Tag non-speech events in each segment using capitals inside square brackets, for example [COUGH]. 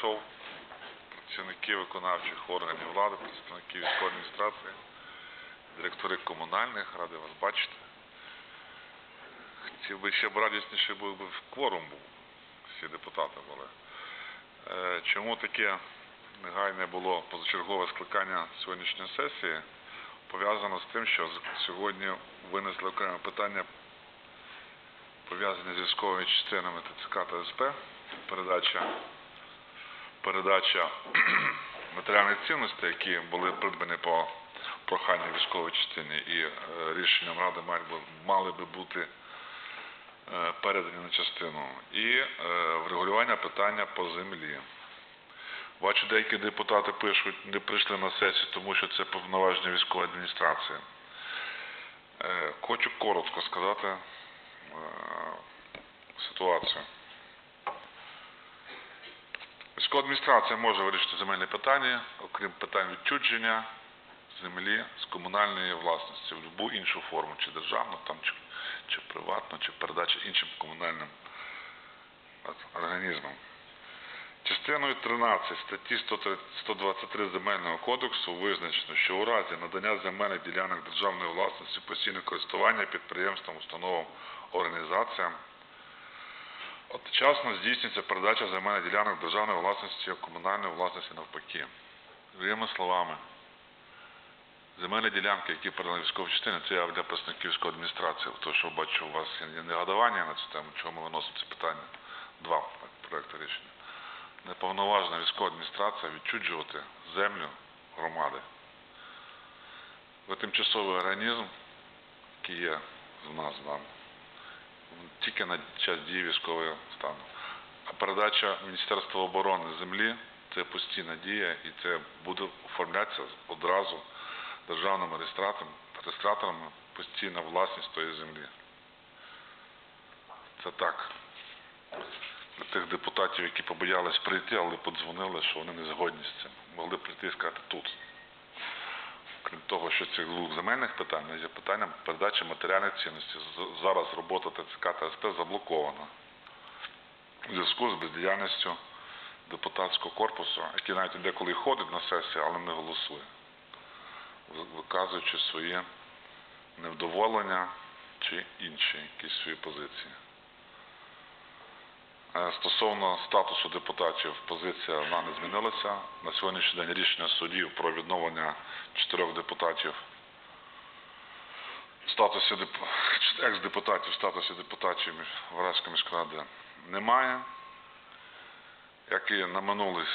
прийшов, працівники виконавчих органів влади, представники військової адміністрації, директори комунальних, ради вас бачити. Хотів би ще б радісніше був би кворум був, всі депутати були. Е, Чому таке негайне було позачергове скликання сьогоднішньої сесії? Пов'язано з тим, що сьогодні винесли окреме питання пов'язані з військовими частинами ТЦК та СП, передача, передача [CLEARS THROAT] матеріальних цінностей, які були придбані по проханню військової частини і е, рішенням Ради мали би бути е, передані на частину. І е, врегулювання питання по землі. Бачу, деякі депутати пишуть, не прийшли на сесію, тому що це повноваження військової адміністрації. Хочу коротко сказати ситуацію. Військова адміністрація може вирішити земельні питання, окрім питань відчудження землі з комунальної власності в будь-яку іншу форму, чи державну, чи, чи приватну, чи передача іншим комунальним організмам. Частиною 13 статті 123 Земельного кодексу визначено, що у разі надання земельних ділянок державної власності в постійне користування підприємствам, установам, організаціям одночасно здійснюється передача земельних ділянок державної власності комунальної власності навпаки. Другими словами, земельні ділянки, які передали військові частини, це я для представників військової адміністрації, тому що бачу, у вас є негодування на цю тему, чому ми виносимо це питання. Два проекти рішення неповноважена військова адміністрація відчуджувати землю громади. Ви тимчасовий організм, який є в нас з вами, тільки на час дії військового стану. А передача Міністерства оборони землі це постійна дія і це буде оформлятися одразу державним реєстраторами постійна власність тої землі. Це так для тих депутатів, які побоялись прийти, але подзвонили, що вони не згодні з цим. Могли прийти і сказати тут. Крім того, що цих двох земельних питань є питання передачі матеріальних цінностей. Зараз робота ТЦК та СП заблокована у зв'язку з бездіяльністю депутатського корпусу, який навіть деколи ходить на сесії, але не голосує, виказуючи своє невдоволення чи інші якісь свої позиції. Е, Стосовно статусу депутатів, позиція вона не змінилася. На сьогоднішній день рішення судів про відновлення чотирьох депутатів в статусі деп- екс-депутатів в статусі депутатів Вараської міської ради немає. Як і на минулий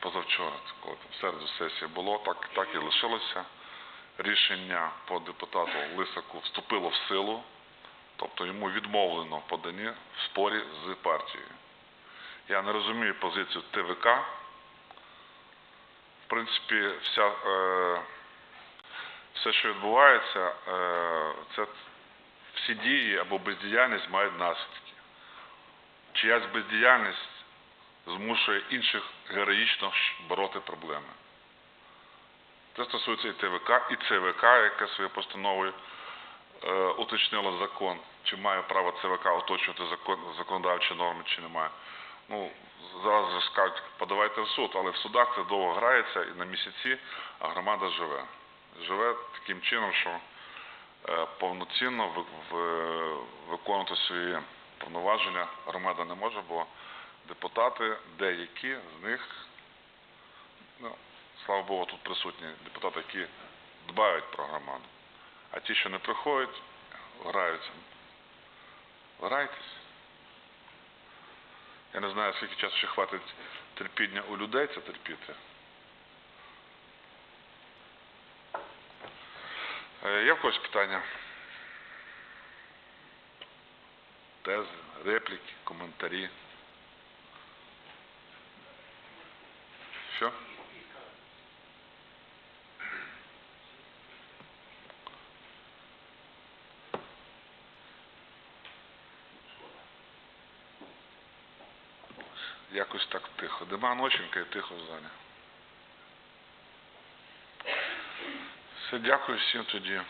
позавчора, коли в середу сесії було, так, так і лишилося. Рішення по депутату Лисаку вступило в силу, тобто йому відмовлено в поданні в спорі з партією. Я не розумію позицію ТВК. В принципі, вся, е, все, що відбувається, е, це всі дії або бездіяльність мають наслідки. Чиясь бездіяльність змушує інших героїчно бороти проблеми. Це стосується і ТВК, і ЦВК, яке своєю постановою е, уточнило закон, чи має право ЦВК оточувати закон, законодавчі норми, чи немає. Ну, зараз же скажуть, подавайте в суд, але в судах це довго грається і на місяці, а громада живе. Живе таким чином, що е, повноцінно виконувати свої повноваження громада не може, бо депутати, деякі з них, ну, слава Богу, тут присутні депутати, які дбають про громаду. А ті, що не приходять, граються. Грайтесь. Я не знаю, скільки часу ще хватить терпіння у людей це терпіти. Е, Є в когось питання? Тези, репліки, коментарі. Що? Якось так тихо. Дима ноченька і тихо в залі. Все, дякую всім тоді.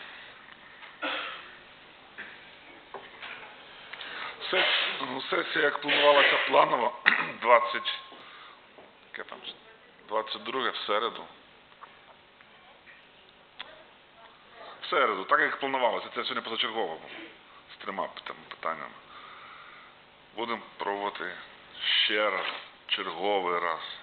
Сесія, ну, як планувалася планово, 20, [CLEARS THROAT] яке там 22 в середу. В середу, так як планувалося, це сьогодні позачергово. З трьома питаннями. Будемо проводити ще раз, черговий раз.